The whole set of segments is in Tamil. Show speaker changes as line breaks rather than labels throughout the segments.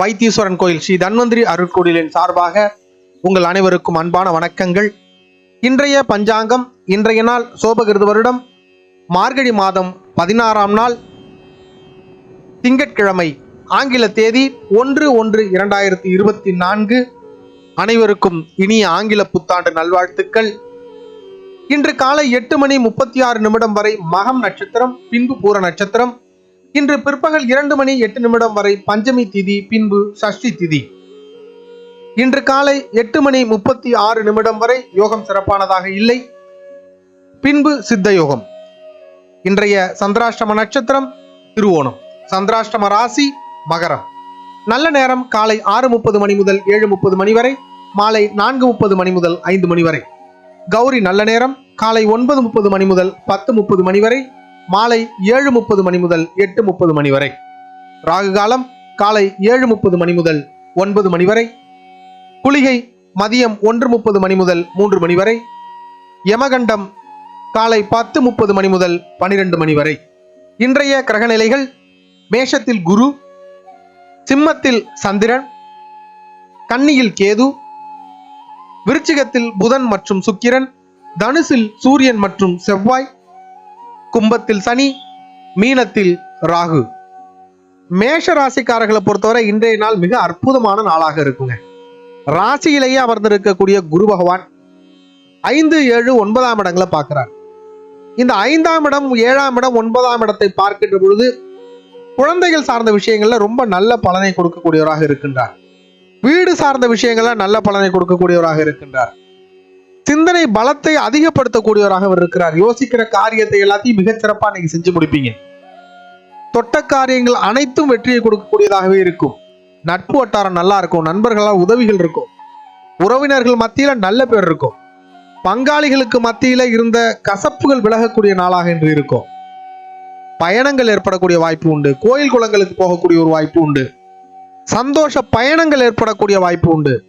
வைத்தீஸ்வரன் கோயில் ஸ்ரீ தன்வந்திரி அருட்கோயிலின் சார்பாக உங்கள் அனைவருக்கும் அன்பான வணக்கங்கள். இன்றைய பஞ்சாங்கம் இன்றைய நாள் சோபகிருது வருடம் மார்கழி மாதம் பதினாறாம் நாள் திங்கட்கிழமை ஆங்கில தேதி ஒன்று ஒன்று இரண்டாயிரத்தி இருபத்தி நான்கு. அனைவருக்கும் இனிய ஆங்கில புத்தாண்டு நல்வாழ்த்துக்கள். இன்று காலை எட்டு மணி முப்பத்தி ஆறு நிமிடம் வரை மகம் நட்சத்திரம் பின்பு பூர நட்சத்திரம் இன்று பிற்பகல் இரண்டு மணி எட்டு நிமிடம் வரை பஞ்சமி திதி பின்பு சஷ்டி திதி. இன்று காலை எட்டு மணி முப்பத்தி ஆறு நிமிடம் வரை யோகம் சிறப்பானதாக இல்லை. பின்பு சித்த யோகம். இன்றைய சந்திராஷ்டம நட்சத்திரம் திருவோணம். சந்திராஷ்டம ராசி மகரம். நல்ல நேரம் காலை ஆறு முப்பது மணி முதல் ஏழு முப்பது மணி வரை மாலை நான்கு முப்பது மணி முதல் ஐந்து மணி வரை. கௌரி நல்ல நேரம் காலை ஒன்பது முப்பது மணி முதல் பத்து முப்பது மணி வரை மாலை ஏழு முப்பது மணி முதல் எட்டு முப்பது மணி வரை. ராகு காலம் காலை ஏழு முப்பது மணி முதல் ஒன்பது மணி வரை. குளிகை மதியம் ஒன்று முப்பது மணி முதல் மூன்று மணி வரை. யமகண்டம் காலை பத்து முப்பது மணி முதல் பனிரெண்டு மணி வரை. இன்றைய கிரகநிலைகள் மேஷத்தில் குரு சிம்மத்தில் சந்திரன் கன்னியில் கேது விருச்சிகத்தில் புதன் மற்றும் சுக்கிரன் தனுசில் சூரியன் மற்றும் செவ்வாய் கும்பத்தில் சனி மீனத்தில் ராகு. மேஷ ராசிக்காரர்களை பொறுத்தவரை இன்றைய நாள் மிக அற்புதமான நாளாக இருக்குங்க. ராசியிலேயே அமர்ந்திருக்கக்கூடிய குரு பகவான் ஐந்து ஏழு ஒன்பதாம் இடங்களை பார்க்கிறார். இந்த ஐந்தாம் இடம் ஏழாம் இடம் ஒன்பதாம் இடத்தை பார்க்கின்ற பொழுது குழந்தைகள் சார்ந்த விஷயங்கள்ல ரொம்ப நல்ல பலனை கொடுக்கக்கூடியவராக இருக்கின்றார். வீடு சார்ந்த விஷயங்கள்ல நல்ல பலனை கொடுக்கக்கூடியவராக இருக்கின்றார். சிந்தனை பலத்தை அதிகப்படுத்தக்கூடியவராக அவர் இருக்கிறார். யோசிக்கிற காரியத்தை எல்லாத்தையும் மிகச்சிறப்பாக நீங்கள் நீங்க செஞ்சு முடிப்பீங்க. தொட்ட காரியங்கள் அனைத்தும் வெற்றியை கொடுக்கக்கூடியதாகவே இருக்கும். நட்பு வட்டாரம் நல்லா இருக்கும். நண்பர்களால் உதவிகள் இருக்கும். உறவினர்கள் மத்தியில நல்ல பேர் இருக்கும். பங்காளிகளுக்கு மத்தியில இருந்த கசப்புகள் விலகக்கூடிய நாளாக இன்று இருக்கும். பயணங்கள் ஏற்படக்கூடிய வாய்ப்பு உண்டு. கோயில் குளங்களுக்கு போகக்கூடிய ஒரு வாய்ப்பு உண்டு. சந்தோஷ பயணங்கள் ஏற்படக்கூடிய வாய்ப்பு உண்டு.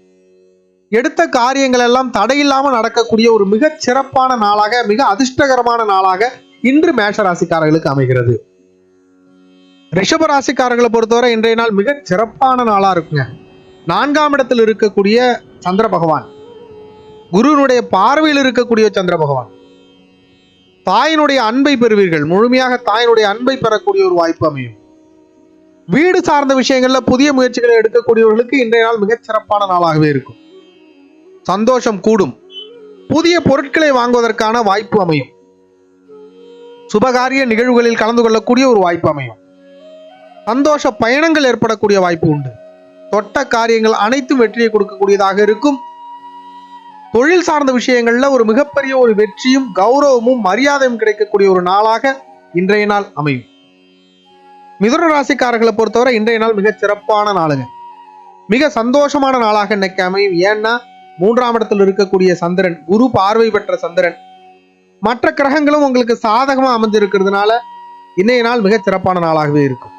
எடுத்த காரியங்கள் எல்லாம் தடையில்லாமல் நடக்கக்கூடிய ஒரு மிக சிறப்பான நாளாக மிக அதிர்ஷ்டகரமான நாளாக இன்று மேஷராசிக்காரர்களுக்கு அமைகிறது. ரிஷப ராசிக்காரர்களை பொறுத்தவரை இன்றைய நாள் மிகச் சிறப்பான நாளா இருக்குங்க. நான்காம் இடத்தில் இருக்கக்கூடிய சந்திர பகவான் குருனுடைய பார்வையில் இருக்கக்கூடிய சந்திர பகவான். தாயினுடைய அன்பை பெறுவீர்கள். முழுமையாக தாயினுடைய அன்பை பெறக்கூடிய ஒரு வாய்ப்பு அமையும். வீடு சார்ந்த விஷயங்கள்ல புதிய முயற்சிகளை எடுக்கக்கூடியவர்களுக்கு இன்றைய நாள் மிகச் சிறப்பான நாளாகவே இருக்கும். சந்தோஷம் கூடும். புதிய பொருட்களை வாங்குவதற்கான வாய்ப்பு அமையும். சுபகாரிய நிகழ்வுகளில் கலந்து கொள்ளக்கூடிய ஒரு வாய்ப்பு அமையும். சந்தோஷ பயணங்கள் ஏற்படக்கூடிய வாய்ப்பு உண்டு. தொட்ட காரியங்கள் அனைத்தும் வெற்றியை கொடுக்கக்கூடியதாக இருக்கும். தொழில் சார்ந்த விஷயங்கள்ல ஒரு மிகப்பெரிய ஒரு வெற்றியும் கௌரவமும் மரியாதையும் கிடைக்கக்கூடிய ஒரு நாளாக இன்றைய நாள் அமையும். மிதுன ராசிக்காரர்களை பொறுத்தவரை இன்றைய நாள் மிக சிறப்பான நாளுங்க. மிக சந்தோஷமான நாளாக இன்னைக்கு அமையும். ஏன்னா மூன்றாம் இடத்தில் இருக்கக்கூடிய சந்திரன் குரு பார்வை பெற்ற சந்திரன். மற்ற கிரகங்களும் உங்களுக்கு சாதகமாக அமைஞ்சிருக்கிறதுனால இன்றைய நாள் மிகச் சிறப்பான நாளாகவே இருக்கும்.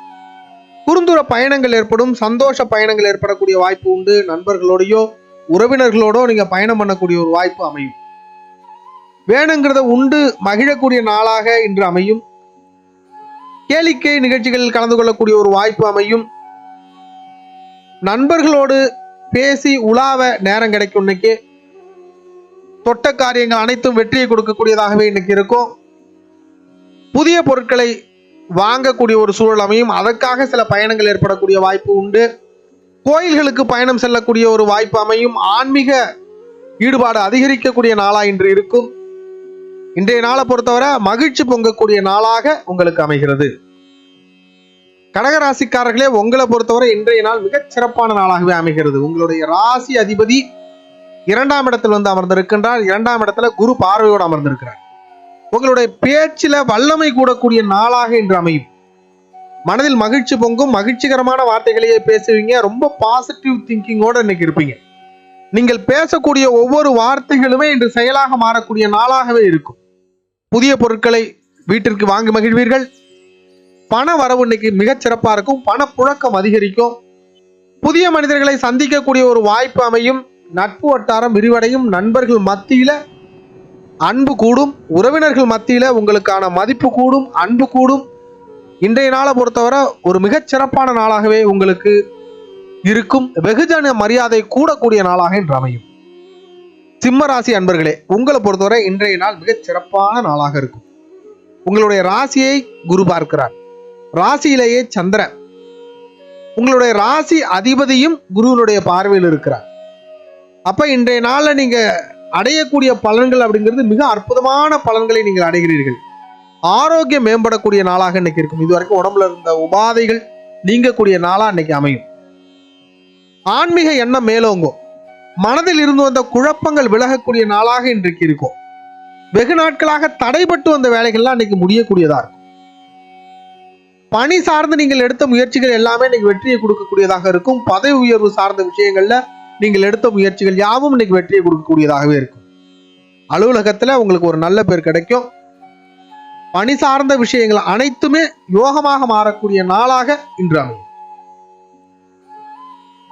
குறுந்தூர பயணங்கள் ஏற்படும் சந்தோஷ பயணங்கள் ஏற்படக்கூடிய வாய்ப்பு உண்டு. நண்பர்களோடையோ உறவினர்களோடோ நீங்க பயணம் பண்ணக்கூடிய ஒரு வாய்ப்பு அமையும். வேணுங்கிறத உண்டு மகிழக்கூடிய நாளாக இன்று அமையும். கேளிக்கை நிகழ்ச்சிகளில் கலந்து கொள்ளக்கூடிய ஒரு வாய்ப்பு அமையும். நண்பர்களோடு பேசி உலாவ நேரம் கிடைக்கும் இன்னைக்கு. தொட்ட காரியங்கள் அனைத்தும் வெற்றியை கொடுக்கக்கூடியதாகவே இன்னைக்கு இருக்கும். புதிய பொருட்களை வாங்கக்கூடிய ஒரு சூழல் அமையும். அதற்காக சில பயணங்கள் ஏற்படக்கூடிய வாய்ப்பு உண்டு. கோயில்களுக்கு பயணம் செல்லக்கூடிய ஒரு வாய்ப்பு அமையும். ஆன்மீக ஈடுபாடு அதிகரிக்கக்கூடிய நாளா இன்று இருக்கும். இன்றைய நாளை பொறுத்தவரை மகிழ்ச்சி பொங்கக்கூடிய நாளாக உங்களுக்கு அமைகிறது. கடகராசிக்காரர்களே உங்களை பொறுத்தவரை இன்றைய நாள் மிகச் சிறப்பான நாளாகவே அமைகிறது. உங்களுடைய ராசி அதிபதி இரண்டாம் இடத்தில் வந்து அமர்ந்திருக்கின்றார். இரண்டாம் இடத்துல குரு பார்வையோடு அமர்ந்திருக்கிறார். உங்களுடைய பேச்சில் வல்லமை கூடக்கூடிய நாளாக இன்று அமையும். மனதில் மகிழ்ச்சி பொங்கும் மகிழ்ச்சிகரமான வார்த்தைகளையே பேசுவீங்க. ரொம்ப பாசிட்டிவ் திங்கிங்கோட இன்னைக்கு இருப்பீங்க. நீங்கள் பேசக்கூடிய ஒவ்வொரு வார்த்தைகளுமே இன்று செயலாக மாறக்கூடிய நாளாகவே இருக்கும். புதிய பொருட்களை வீட்டிற்கு வாங்கி மகிழ்வீர்கள். பண வரவு இன்னைக்கு மிகச் சிறப்பா இருக்கும். பணப்புழக்கம் அதிகரிக்கும். புதிய மனிதர்களை சந்திக்கக்கூடிய ஒரு வாய்ப்பு அமையும். நட்பு வட்டாரம் விரிவடையும். நண்பர்கள் மத்தியில் அன்பு கூடும். உறவினர்கள் மத்தியில் உங்களுக்கான மதிப்பு கூடும் அன்பு கூடும். இன்றைய நாளை பொறுத்தவரை ஒரு மிகச் சிறப்பான நாளாகவே உங்களுக்கு இருக்கும். வெகுஜன மரியாதை கூடக்கூடிய நாளாக இன்று அமையும். சிம்ம ராசி அன்பர்களே உங்களை பொறுத்தவரை இன்றைய நாள் மிகச் சிறப்பான நாளாக இருக்கும். உங்களுடைய ராசியை குரு பார்க்கிறார். ராசியிலேயே சந்திரன். உங்களுடைய ராசி அதிபதியும் குருவினுடைய பார்வையில் இருக்கிறார். அப்ப இன்றைய நாளில் நீங்க அடையக்கூடிய பலன்கள் அப்படிங்கிறது மிக அற்புதமான பலன்களை நீங்கள் அடைகிறீர்கள். ஆரோக்கியம் மேம்படக்கூடிய நாளாக இன்னைக்கு இருக்கும். இதுவரைக்கும் உடம்புல இருந்த உபாதைகள் நீங்கக்கூடிய நாளா இன்னைக்கு அமையும். ஆன்மீக எண்ணம் மேலோங்கும். மனதில் இருந்து வந்த குழப்பங்கள் விலகக்கூடிய நாளாக இன்றைக்கு இருக்கும். வெகு நாட்களாக தடைபட்டு வந்த வேலைகள்லாம் இன்னைக்கு முடியக்கூடியதா இருக்கும். பணி சார்ந்து நீங்கள் எடுத்த முயற்சிகள் எல்லாமே இன்னைக்கு வெற்றியை கொடுக்கக்கூடியதாக இருக்கும். பதவி உயர்வு சார்ந்த விஷயங்கள்ல நீங்கள் எடுத்த முயற்சிகள் யாவும் இன்னைக்கு வெற்றியை கொடுக்கக்கூடியதாகவே இருக்கும். அலுவலகத்துல உங்களுக்கு ஒரு நல்ல பேர் கிடைக்கும். பணி சார்ந்த விஷயங்கள் அனைத்துமே யோகமாக மாறக்கூடிய நாளாக இன்று அமையும்.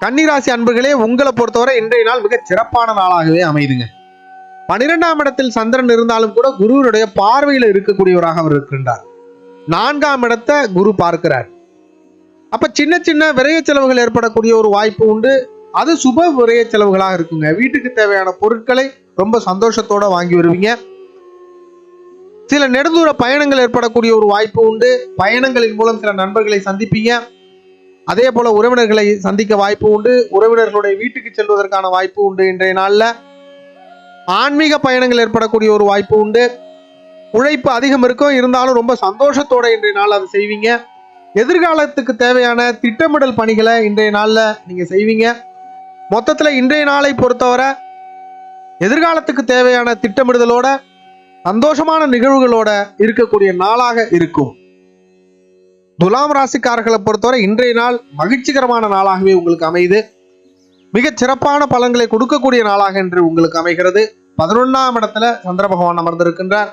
கன்னிராசி அன்புகளே உங்களை பொறுத்தவரை இன்றைய நாள் மிக சிறப்பான நாளாகவே அமைதுங்க. பனிரெண்டாம் இடத்தில் சந்திரன் இருந்தாலும் கூட குருவனுடைய பார்வையில் இருக்கக்கூடியவராக அவர் இருக்கின்றார். நான்காம் இடத்தை குரு பார்க்கிறார். அப்ப சின்ன சின்ன விரைய செலவுகள் ஏற்படக்கூடிய ஒரு வாய்ப்பு உண்டு. அது சுப விரைய செலவுகளாக இருக்குங்க. வீட்டுக்கு தேவையான பொருட்களை ரொம்ப சந்தோஷத்தோட வாங்கி வருவீங்க. சில நெடுந்தூர பயணங்கள் ஏற்படக்கூடிய ஒரு வாய்ப்பு உண்டு. பயணங்களின் மூலம் சில நண்பர்களை சந்திப்பீங்க. அதே போல உறவினர்களை சந்திக்க வாய்ப்பு உண்டு. உறவினர்களுடைய வீட்டுக்கு செல்வதற்கான வாய்ப்பு உண்டு இன்றைய நாளில். ஆன்மீக பயணங்கள் ஏற்படக்கூடிய ஒரு வாய்ப்பு உண்டு. உழைப்பு அதிகம் இருக்கும். இருந்தாலும் ரொம்ப சந்தோஷத்தோட இன்றைய நாள் அதை செய்வீங்க. எதிர்காலத்துக்கு தேவையான திட்டமிடல் பணிகளை இன்றைய நாளில் நீங்க செய்வீங்க. மொத்தத்துல இன்றைய நாளை பொறுத்தவரை எதிர்காலத்துக்கு தேவையான திட்டமிடுதலோட சந்தோஷமான நிகழ்வுகளோட இருக்கக்கூடிய நாளாக இருக்கும். துலாம் ராசிக்காரர்களை பொறுத்தவரை இன்றைய நாள் மகிழ்ச்சிகரமான நாளாகவே உங்களுக்கு அமையுது. மிகச் சிறப்பான பலன்களை கொடுக்கக்கூடிய நாளாக இன்று உங்களுக்கு அமைகிறது. பதினொன்றாம் இடத்துல சந்திர பகவான் அமர்ந்திருக்கின்றார்.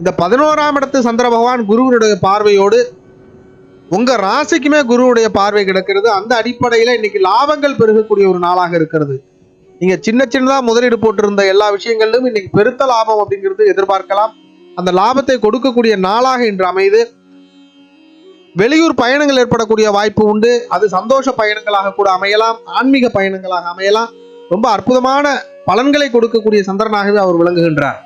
இந்த பதினோராம் இடத்து சந்திர பகவான் குருவனுடைய பார்வையோடு உங்க ராசிக்குமே குருவுடைய பார்வை கிடக்கிறது. அந்த அடிப்படையில இன்னைக்கு லாபங்கள் பெருகக்கூடிய ஒரு நாளாக இருக்கிறது. நீங்க சின்ன சின்னதா முதலீடு போட்டிருந்த எல்லா விஷயங்களிலும் இன்னைக்கு பெருத்த லாபம் அப்படிங்கிறது எதிர்பார்க்கலாம். அந்த லாபத்தை கொடுக்கக்கூடிய நாளாக இன்று அமைது வெளியூர் பயணங்கள் ஏற்படக்கூடிய வாய்ப்பு உண்டு. அது சந்தோஷ பயணங்களாக கூட அமையலாம். ஆன்மீக பயணங்களாக அமையலாம். ரொம்ப அற்புதமான பலன்களை கொடுக்கக்கூடிய சந்திரனாகவே அவர் விளங்குகின்றார்.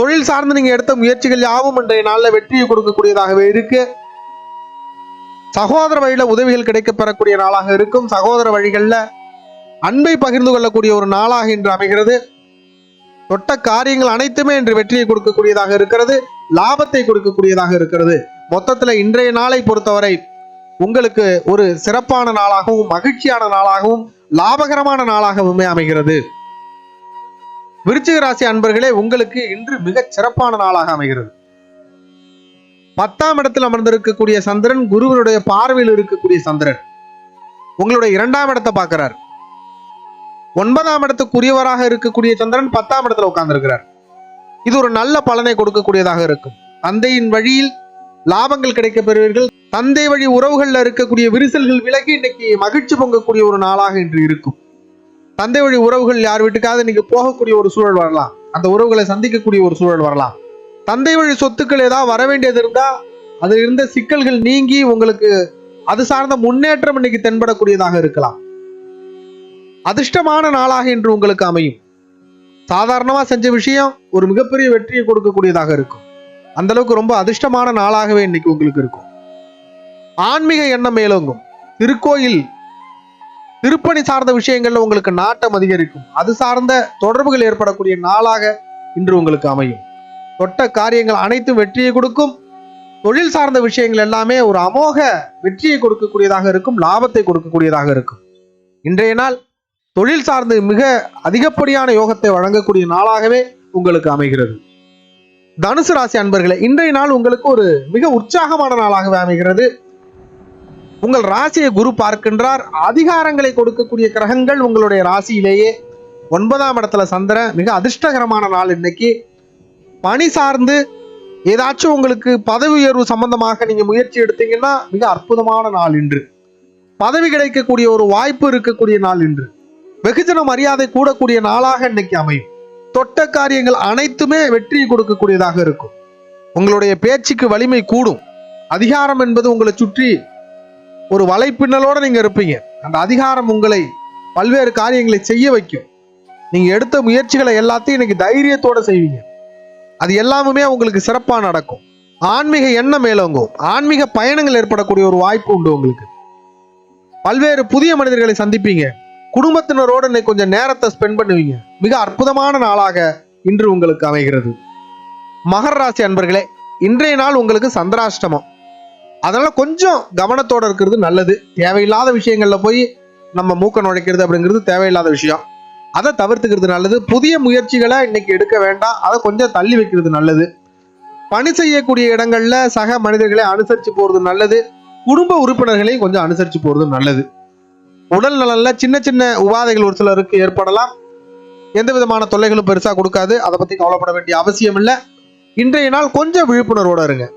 தொழில் சார்ந்து நீங்க எடுத்த முயற்சிகள் யாவும் இன்றைய நாளில் வெற்றியை கொடுக்கக்கூடியதாகவே இருக்கு. சகோதர வழியில உதவிகள் கிடைக்க பெறக்கூடிய நாளாக இருக்கும். சகோதர வழிகளில் அன்பை பகிர்ந்து கொள்ளக்கூடிய ஒரு நாளாக இன்று அமைகிறது. தொட்ட காரியங்கள் அனைத்துமே இன்று வெற்றியை கொடுக்கக்கூடியதாக இருக்கிறது. லாபத்தை கொடுக்கக்கூடியதாக இருக்கிறது. மொத்தத்தில் இன்றைய நாளை பொறுத்தவரை உங்களுக்கு ஒரு சிறப்பான நாளாகவும் மகிழ்ச்சியான நாளாகவும் லாபகரமான நாளாகவுமே அமைகிறது. விருச்சிக ராசி அன்பர்களே உங்களுக்கு இன்று மிகச் சிறப்பான நாளாக அமைகிறது. பத்தாம் இடத்தில் அமர்ந்திருக்கக்கூடிய சந்திரன் குருவனுடைய பார்வையில் இருக்கக்கூடிய சந்திரன். உங்களுடைய இரண்டாம் இடத்தை பார்க்கிறார். ஒன்பதாம் இடத்துக்குரியவராக இருக்கக்கூடிய சந்திரன் பத்தாம் இடத்துல உட்கார்ந்திருக்கிறார். இது ஒரு நல்ல பலனை கொடுக்கக்கூடியதாக இருக்கும். தந்தையின் வழியில் லாபங்கள் கிடைக்க பெறுவீர்கள் தந்தை வழி உறவுகள்ல இருக்கக்கூடிய விரிசல்கள் விலகி இன்னைக்கு மகிழ்ச்சி பொங்கக்கூடிய ஒரு நாளாக இன்று இருக்கும். தந்தை வழி உறவுகள் யார் வீட்டுக்காவது நீங்க போகக்கூடிய ஒரு சூழல் வரலாம். அந்த உறவுகளை சந்திக்கக்கூடிய ஒரு சூழல் வரலாம். தந்தை வழி சொத்துக்கள் ஏதாவது வர வேண்டியது இருந்தா அதில் இருந்த சிக்கல்கள் நீங்கி உங்களுக்கு அது சார்ந்த முன்னேற்றம் இன்னைக்கு தென்படக்கூடியதாக இருக்கலாம். அதிர்ஷ்டமான நாளாக இன்று உங்களுக்கு அமையும். சாதாரணமா செஞ்ச விஷயம் ஒரு மிகப்பெரிய வெற்றியை கொடுக்கக்கூடியதாக இருக்கும். அந்த அளவுக்கு ரொம்ப அதிர்ஷ்டமான நாளாகவே இன்னைக்கு உங்களுக்கு இருக்கும். ஆன்மீக எண்ணம் மேலோங்கும். திருக்கோயில் திருப்பணி சார்ந்த விஷயங்கள்ல உங்களுக்கு நாட்டம் அதிகரிக்கும். அது சார்ந்த தொடர்புகள் ஏற்படக்கூடிய நாளாக இன்று உங்களுக்கு அமையும். தொட்ட காரியங்கள் அனைத்தும் வெற்றியை கொடுக்கும். தொழில் சார்ந்த விஷயங்கள் எல்லாமே ஒரு அமோக வெற்றியை கொடுக்கக்கூடியதாக இருக்கும் லாபத்தை கொடுக்கக்கூடியதாக இருக்கும். இன்றைய நாள் தொழில் சார்ந்து மிக அதிகப்படியான யோகத்தை வழங்கக்கூடிய நாளாகவே உங்களுக்கு அமைகிறது. தனுசு ராசி அன்பர்களே இன்றைய நாள் உங்களுக்கு ஒரு மிக உற்சாகமான நாளாகவே அமைகிறது. உங்கள் ராசியை குரு பார்க்கின்றார். அதிகாரங்களை கொடுக்கக்கூடிய கிரகங்கள் உங்களுடைய ராசியிலேயே. ஒன்பதாம் இடத்துல சந்திரன் மிக அதிர்ஷ்டகரமான நாள் இன்னைக்கு. பணி சார்ந்து ஏதாச்சும் உங்களுக்கு பதவி உயர்வு சம்பந்தமாக நீங்க முயற்சி எடுத்தீங்கன்னா மிக அற்புதமான நாள் இன்று. பதவி கிடைக்கக்கூடிய ஒரு வாய்ப்பு இருக்கக்கூடிய நாள் இன்று. வெகுஜன மரியாதை கூடக்கூடிய நாளாக இன்னைக்கு அமையும். தொட்ட காரியங்கள் அனைத்துமே வெற்றியை கொடுக்கக்கூடியதாக இருக்கும். உங்களுடைய பேச்சுக்கு வலிமை கூடும். அதிகாரம் என்பது உங்களை சுற்றி ஒரு வலைப்பின்னலோட நீங்கள் இருப்பீங்க. அந்த அதிகாரம் உங்களை பல்வேறு காரியங்களை செய்ய வைக்கும். நீங்கள் எடுத்த முயற்சிகளை எல்லாத்தையும் இன்னைக்கு தைரியத்தோடு செய்வீங்க. அது எல்லாமுமே உங்களுக்கு சிறப்பாக நடக்கும். ஆன்மீக எண்ணம் மேலோங்கும். ஆன்மீக பயணங்கள் ஏற்படக்கூடிய ஒரு வாய்ப்பு உண்டு உங்களுக்கு. பல்வேறு புதிய மனிதர்களை சந்திப்பீங்க. குடும்பத்தினரோடு இன்னைக்கு கொஞ்சம் நேரத்தை ஸ்பெண்ட் பண்ணுவீங்க. மிக அற்புதமான நாளாக இன்று உங்களுக்கு அமைகிறது. மகர ராசி அன்பர்களே இன்றைய நாள் உங்களுக்கு சந்திராஷ்டமம். அதனால கொஞ்சம் கவனத்தோட இருக்கிறது நல்லது. தேவையில்லாத விஷயங்கள்ல போய் நம்ம மூக்க நுழைக்கிறது அப்படிங்கிறது தேவையில்லாத விஷயம். அதை தவிர்த்துக்கிறது நல்லது. புதிய முயற்சிகளை இன்னைக்கு எடுக்க வேண்டாம். அதை கொஞ்சம் தள்ளி வைக்கிறது நல்லது. பணி செய்யக்கூடிய இடங்கள்ல சக மனிதர்களை அனுசரிச்சு போறது நல்லது. குடும்ப உறுப்பினர்களையும் கொஞ்சம் அனுசரிச்சு போறது நல்லது. உடல் நலன்ல சின்ன சின்ன உபாதைகள் ஒரு சிலருக்கு ஏற்படலாம். எந்த விதமான தொல்லைகளும் பெருசா கொடுக்காது. அதை பத்தி கவலைப்பட வேண்டிய அவசியம் இல்லை இன்றைய நாள் கொஞ்சம் விழிப்புணர்வோட இருங்க.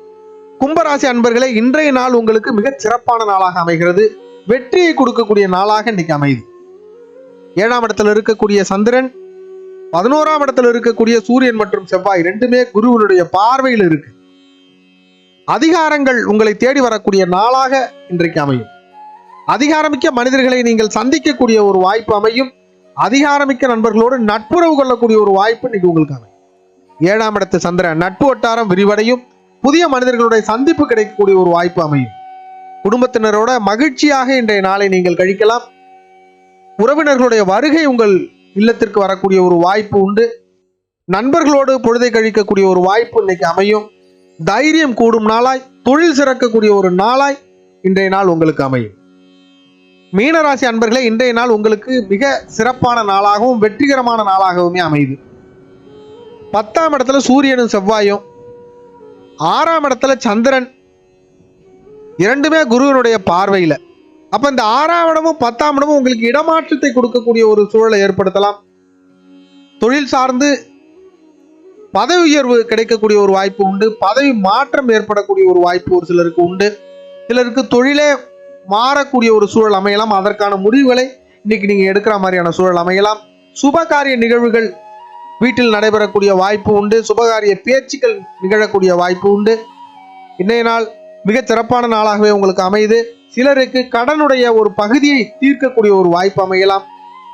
கும்பராசி அன்பர்களே இன்றைய நாள் உங்களுக்கு மிகச் சிறப்பான நாளாக அமைகிறது. வெற்றியை கொடுக்கக்கூடிய நாளாக இன்னைக்கு அமையுது. ஏழாம் இடத்துல இருக்கக்கூடிய சந்திரன் பதினோராம் இடத்துல இருக்கக்கூடிய சூரியன் மற்றும் செவ்வாய் ரெண்டுமே குருவனுடைய பார்வையில் இருக்கு. அதிகாரங்கள் உங்களை தேடி வரக்கூடிய நாளாக இன்றைக்கு அமையும். அதிகாரமிக்க மனிதர்களை நீங்கள் சந்திக்கக்கூடிய ஒரு வாய்ப்பு அமையும். அதிகாரமிக்க நண்பர்களோடு நட்புறவு கொள்ளக்கூடிய ஒரு வாய்ப்பு இன்னைக்கு உங்களுக்கு அமையும். ஏழாம் இடத்து சந்திரன் நட்பு வட்டாரம் விரிவடையும். புதிய மனிதர்களுடைய சந்திப்பு கிடைக்கக்கூடிய ஒரு வாய்ப்பு அமையும். குடும்பத்தினரோட மகிழ்ச்சியாக இன்றைய நாளை நீங்கள் கழிக்கலாம். உறவினர்களுடைய வருகை உங்கள் இல்லத்திற்கு வரக்கூடிய ஒரு வாய்ப்பு உண்டு. நண்பர்களோடு பொழுதை கழிக்கக்கூடிய ஒரு வாய்ப்பு இன்னைக்கு அமையும். தைரியம் கூடும் நாளாய் தொழில் சிறக்கக்கூடிய ஒரு நாளாய் இன்றைய நாள் உங்களுக்கு அமையும். மீனராசி அன்பர்களே இன்றைய நாள் உங்களுக்கு மிக சிறப்பான நாளாகவும் வெற்றிகரமான நாளாகவுமே அமையுது. பத்தாம் இடத்துல சூரியனும் செவ்வாயும் ஆறாம் இடத்துல சந்திரன். இரண்டுமே குருவினுடைய பார்வையில். அப்போ இந்த ஆறாம் இடமும் பத்தாம் இடமும் உங்களுக்கு இடமாற்றத்தை கொடுக்கக்கூடிய ஒரு சூழலை ஏற்படுத்தலாம். தொழில் சார்ந்து பதவி உயர்வு கிடைக்கக்கூடிய ஒரு வாய்ப்பு உண்டு. பதவி மாற்றம் ஏற்படக்கூடிய ஒரு வாய்ப்பு ஒரு சிலருக்கு உண்டு. சிலருக்கு தொழிலே மாறக்கூடிய ஒரு சூழல் அமையலாம். அதற்கான முடிவுகளை இன்னைக்கு நீங்க எடுக்கிற மாதிரியான சூழல் அமையலாம். சுபகாரிய நிகழ்வுகள் வீட்டில் நடைபெறக்கூடிய வாய்ப்பு உண்டு. சுபகாரிய பேச்சுக்கள் நிகழக்கூடிய வாய்ப்பு உண்டு. இன்றைய நாள் மிகச் சிறப்பான நாளாகவே உங்களுக்கு அமையுது. சிலருக்கு கடனுடைய ஒரு பகுதியை தீர்க்கக்கூடிய ஒரு வாய்ப்பு அமையலாம்.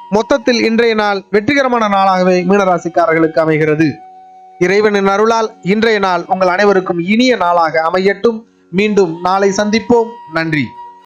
மொத்தத்தில் இன்றைய நாள் வெற்றிகரமான நாளாகவே மீனராசிக்காரர்களுக்கு அமைகிறது. இறைவனின் அருளால் இன்றைய நாள் உங்கள் அனைவருக்கும் இனிய நாளாக அமையட்டும். மீண்டும் நாளை சந்திப்போம். நன்றி.